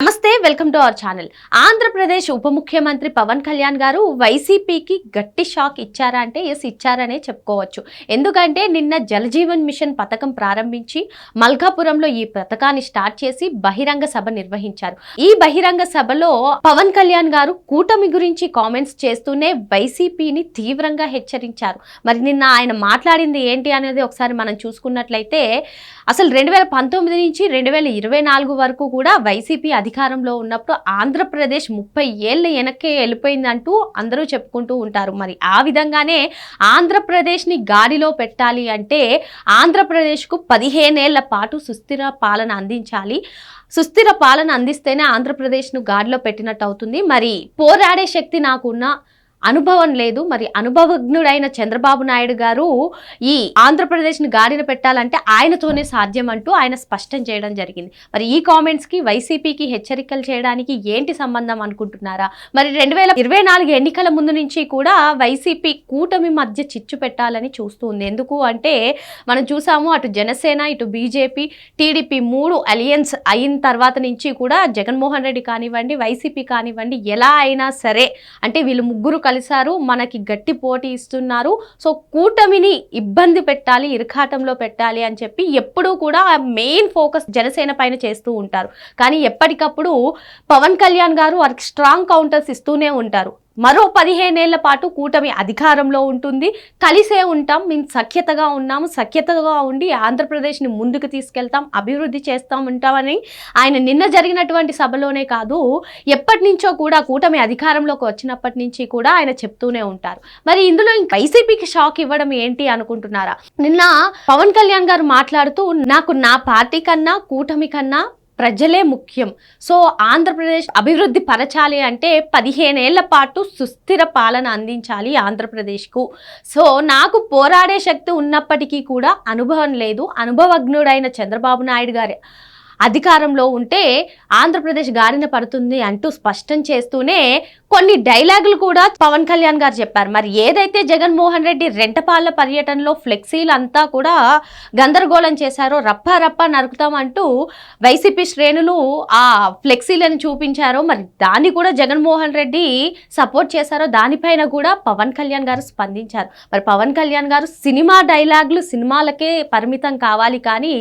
నమస్తే welcome to our channel. Andhra Pradesh ఉప ముఖ్యమంత్రి పవన్ కళ్యాణ్ గారు వైసీపీకి గట్టి షాక్ ఇచ్చారా అంటే ఎస్ ఇచ్చారనే చెప్పుకోవచ్చు. ఎందుకంటే నిన్న జలజీవన్ మిషన్ పథకం ప్రారంభించి మల్కాపురంలో ఈ పథకాన్ని స్టార్ట్ చేసి బహిరంగ సభ నిర్వహించారు. ఈ బహిరంగ సభలో పవన్ కళ్యాణ్ గారు కూటమి గురించి కామెంట్స్ చేస్తూనే వైసీపీని తీవ్రంగా హెచ్చరించారు. మరి నిన్న ఆయన మాట్లాడింది ఏంటి అనేది ఒకసారి మనం చూసుకున్నట్లయితే అసలు రెండు వేల పంతొమ్మిది నుంచి రెండు వేల ఇరవై నాలుగు వరకు కూడా వైసీపీ అధికారంలో ఉన్నప్పుడు ఆంధ్రప్రదేశ్ ముప్పై ఏళ్ళ వెనక్కి వెళ్ళిపోయిందంటూ అందరూ చెప్పుకుంటూ ఉంటారు. మరి ఆ విధంగానే ఆంధ్రప్రదేశ్ని గాడిలో పెట్టాలి అంటే ఆంధ్రప్రదేశ్కు పదిహేనేళ్ళ పాటు సుస్థిర పాలన అందించాలి. సుస్థిర పాలన అందిస్తేనే ఆంధ్రప్రదేశ్ను గాడిలో పెట్టినట్టు అవుతుంది. మరి పోరాడే శక్తి నాకున్న అనుభవం లేదు. మరి అనుభవజ్ఞుడైన చంద్రబాబు నాయుడు గారు ఈ ఆంధ్రప్రదేశ్ని గాడిన పెట్టాలంటే ఆయనతోనే సాధ్యం అంటూ ఆయన స్పష్టం చేయడం జరిగింది. మరి ఈ కామెంట్స్కి వైసీపీకి హెచ్చరికలు చేయడానికి ఏంటి సంబంధం అనుకుంటున్నారా? మరి రెండు వేల ఇరవై నాలుగు ఎన్నికల ముందు నుంచి కూడా వైసీపీ కూటమి మధ్య చిచ్చు పెట్టాలని చూస్తుంది ఎందుకు అంటే మనం చూసాము అటు జనసేన ఇటు బీజేపీ టీడీపీ మూడు అలియన్స్ అయిన తర్వాత నుంచి కూడా జగన్మోహన్ రెడ్డి కానివ్వండి వైసీపీ కానివ్వండి ఎలా అయినా సరే అంటే వీళ్ళు ముగ్గురు కలిశారు మనకి గట్టి పోటీ ఇస్తున్నారు. సో కూటమిని ఇబ్బంది పెట్టాలి ఇరకాటంలో పెట్టాలి అని చెప్పి ఎప్పుడూ కూడా మెయిన్ ఫోకస్ జనసేన పైన చేస్తూ ఉంటారు. కానీ ఎప్పటికప్పుడు పవన్ కళ్యాణ్ గారు వారికి స్ట్రాంగ్ కౌంటర్స్ ఇస్తూనే ఉంటారు. మరో పదిహేనేళ్ళ పాటు కూటమి అధికారంలో ఉంటుంది. కలిసే ఉంటాం మేము సఖ్యతగా ఉన్నాము సఖ్యతగా ఉండి ఆంధ్రప్రదేశ్ని ముందుకు తీసుకెళ్తాం అభివృద్ధి చేస్తాం ఉంటామని ఆయన నిన్న జరిగినటువంటి సభలోనే కాదు ఎప్పటి నుంచో కూడా కూటమి అధికారంలోకి వచ్చినప్పటి నుంచి కూడా ఆయన చెప్తూనే ఉంటారు. మరి ఇందులో ఇంక వైసీపీకి షాక్ ఇవ్వడం ఏంటి అనుకుంటున్నారా? నిన్న పవన్ కళ్యాణ్ గారు మాట్లాడుతూ నాకు నా పార్టీ కన్నా కూటమి కన్నా ప్రజలే ముఖ్యం. సో ఆంధ్రప్రదేశ్ అభివృద్ధి పరచాలి అంటే పదిహేనేళ్ళ పాటు సుస్థిర పాలన అందించాలి ఆంధ్రప్రదేశ్కు. సో నాకు పోరాడే శక్తి ఉన్నప్పటికీ కూడా అనుభవం లేదు. అనుభవజ్ఞుడైన చంద్రబాబు నాయుడు గారి అధికారంలో ఉంటే ఆంధ్రప్రదేశ్ గాడిన పడుతుంది అంటూ స్పష్టం చేస్తూనే కొన్ని డైలాగులు కూడా పవన్ కళ్యాణ్ గారు చెప్పారు. మరి ఏదైతే జగన్మోహన్ రెడ్డి రెంటపాళ్ళ పర్యటనలో ఫ్లెక్సీలు అంతా కూడా గందరగోళం చేశారో రప్ప రప్ప నరుకుతామంటూ వైసీపీ శ్రేణులు ఆ ఫ్లెక్సీలను చూపించారో మరి దాన్ని కూడా జగన్మోహన్ రెడ్డి సపోర్ట్ చేశారో దానిపైన కూడా పవన్ కళ్యాణ్ గారు స్పందించారు. మరి పవన్ కళ్యాణ్ గారు సినిమా డైలాగులు సినిమాలకే పరిమితం కావాలి కానీ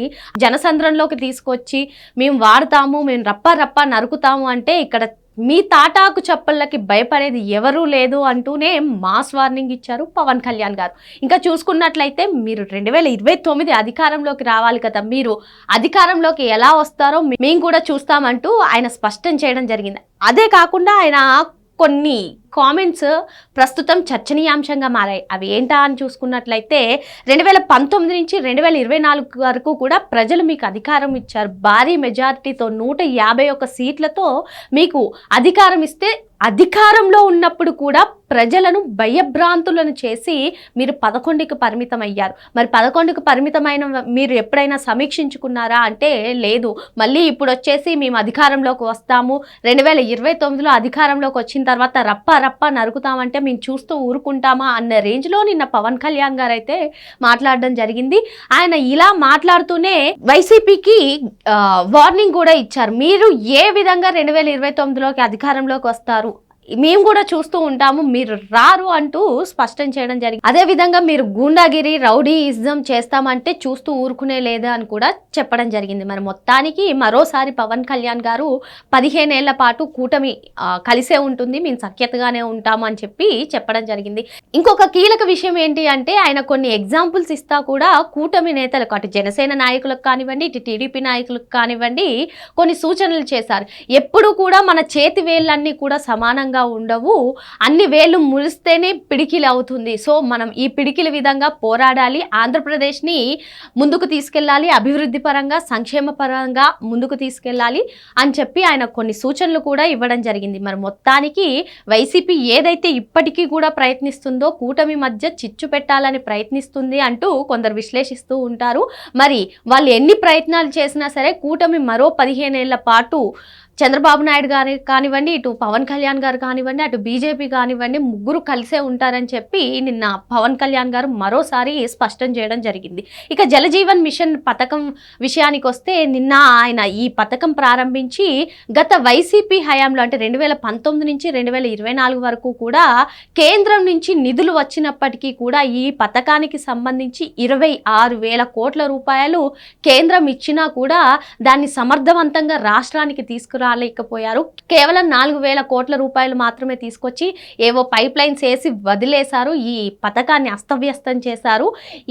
జనసంద్రంలోకి తీసుకొచ్చి మేము వాడతాము మేము రప్ప రప్ప నరుకుతాము అంటే ఇక్కడ మీ తాటాకు చప్పళ్ళకి భయపడేది ఎవరూ లేదు అంటూనే మాస్ వార్నింగ్ ఇచ్చారు పవన్ కళ్యాణ్ గారు. ఇంకా చూసుకున్నట్లయితే మీరు రెండు వేల ఇరవై తొమ్మిది అధికారంలోకి రావాలి కదా మీరు అధికారంలోకి ఎలా వస్తారో మేము కూడా చూస్తామంటూ ఆయన స్పష్టం చేయడం జరిగింది. అదే కాకుండా ఆయన కొన్ని కామెంట్స్ ప్రస్తుతం చర్చనీయాంశంగా మారాయి. అవి ఏంటా అని చూసుకున్నట్లయితే రెండు వేల పంతొమ్మిది నుంచి రెండు వేల ఇరవై నాలుగు వరకు కూడా ప్రజలు మీకు అధికారం ఇచ్చారు. భారీ మెజారిటీతో నూట యాభై ఒక్క సీట్లతో మీకు అధికారం ఇస్తే అధికారంలో ఉన్నప్పుడు కూడా ప్రజలను భయభ్రాంతులను చేసి మీరు పదకొండుకి పరిమితం అయ్యారు మరి పదకొండుకి పరిమితమైన మీరు ఎప్పుడైనా సమీక్షించుకున్నారా? అంటే లేదు. మళ్ళీ ఇప్పుడు వచ్చేసి మేము అధికారంలోకి వస్తాము. రెండు వేల ఇరవై తొమ్మిదిలో అధికారంలోకి వచ్చిన తర్వాత రప్ప రప్ప నరుకుతామంటే మేము చూస్తూ ఊరుకుంటామా అన్న రేంజ్లో నిన్న పవన్ కళ్యాణ్ గారు అయితే మాట్లాడడం జరిగింది. ఆయన ఇలా మాట్లాడుతూనే వైసీపీకి వార్నింగ్ కూడా ఇచ్చారు. మీరు ఏ విధంగా రెండు వేల ఇరవై తొమ్మిదిలోకి అధికారంలోకి వస్తారు? మేము కూడా చూస్తూ ఉంటాము. మీరు రారు అంటూ స్పష్టం చేయడం జరిగింది. అదే విధంగా మీరు గూండాగిరి రౌడీయిజం చేస్తామంటే చూస్తూ ఊరుకునే లేదా అని కూడా చెప్పడం జరిగింది. మరి మొత్తానికి మరోసారి పవన్ కళ్యాణ్ గారు పదిహేనేళ్ళ పాటు కూటమి కలిసే ఉంటుంది. మేము సఖ్యతగానే ఉంటాము అని చెప్పి చెప్పడం జరిగింది. ఇంకొక కీలక విషయం ఏంటి అంటే ఆయన కొన్ని ఎగ్జాంపుల్స్ ఇస్తా కూడా కూటమి నేతలకు అటు జనసేన నాయకులకు కానివ్వండి ఇటు టీడీపీ నాయకులకు కానివ్వండి కొన్ని సూచనలు చేశారు. ఎప్పుడు కూడా మన చేతి వేళ్ళన్నీ కూడా సమానంగా ఉండవు. అన్ని వేళ్ళు మురిస్తేనే పిడికిలి అవుతుంది. సో మనం ఈ పిడికిలి విధంగా పోరాడాలి. ఆంధ్రప్రదేశ్ని ముందుకు తీసుకెళ్ళాలి. అభివృద్ధి పరంగా సంక్షేమ పరంగా ముందుకు తీసుకెళ్ళాలి అని చెప్పి ఆయన కొన్ని సూచనలు కూడా ఇవ్వడం జరిగింది. మరి మొత్తానికి వైసీపీ ఏదైతే ఇప్పటికీ కూడా ప్రయత్నిస్తుందో కూటమి మధ్య చిచ్చు పెట్టాలని ప్రయత్నిస్తుంది అంటూ కొందరు విశ్లేషిస్తూ ఉంటారు. మరి వాళ్ళు ఎన్ని ప్రయత్నాలు చేసినా సరే కూటమి మరో పదిహేనేళ్ళ పాటు చంద్రబాబు నాయుడు గారి కానివ్వండి ఇటు పవన్ కళ్యాణ్ గారు కానివ్వండి అటు బీజేపీ కానివ్వండి ముగ్గురు కలిసే ఉంటారని చెప్పి నిన్న పవన్ కళ్యాణ్ గారు మరోసారి స్పష్టం చేయడం జరిగింది. ఇక జలజీవన్ మిషన్ పథకం విషయానికి వస్తే నిన్న ఆయన ఈ పథకం ప్రారంభించి గత వైసీపీ హయాంలో అంటే రెండు వేల పంతొమ్మిది నుంచి రెండు వేల ఇరవై నాలుగు వరకు కూడా కేంద్రం నుంచి నిధులు వచ్చినప్పటికీ కూడా ఈ పథకానికి సంబంధించి ఇరవై ఆరు వేల కోట్ల రూపాయలు కేంద్రం ఇచ్చినా కూడా దాన్ని సమర్థవంతంగా రాష్ట్రానికి తీసుకురాలేకపోయారు కేవలం నాలుగు వేల కోట్ల రూపాయలు మాత్రమే తీసుకొచ్చి ఏవో పైప్ లైన్స్ వేసి వదిలేశారు. ఈ పథకాన్ని అస్తవ్యస్తం చేశారు.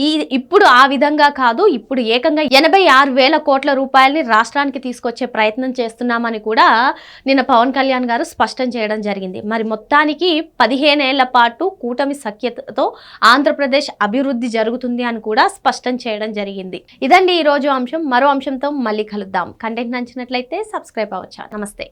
ఈ ఇప్పుడు ఆ విధంగా కాదు ఇప్పుడు ఏకంగా ఎనభై ఆరు వేల కోట్ల రూపాయలని రాష్ట్రానికి తీసుకొచ్చే ప్రయత్నం చేస్తున్నామని కూడా నిన్న పవన్ కళ్యాణ్ గారు స్పష్టం చేయడం జరిగింది. మరి మొత్తానికి పదిహేనేళ్ళ పాటు కూటమి సఖ్యతతో ఆంధ్రప్రదేశ్ అభివృద్ధి జరుగుతుంది అని కూడా స్పష్టం చేయడం జరిగింది. ఇదండి ఈ రోజు అంశం. మరో అంశంతో మళ్ళీ కలుద్దాం. కంటెంట్ నచ్చినట్లయితే సబ్స్క్రైబ్ అవ్వచ్చు. నమస్తే.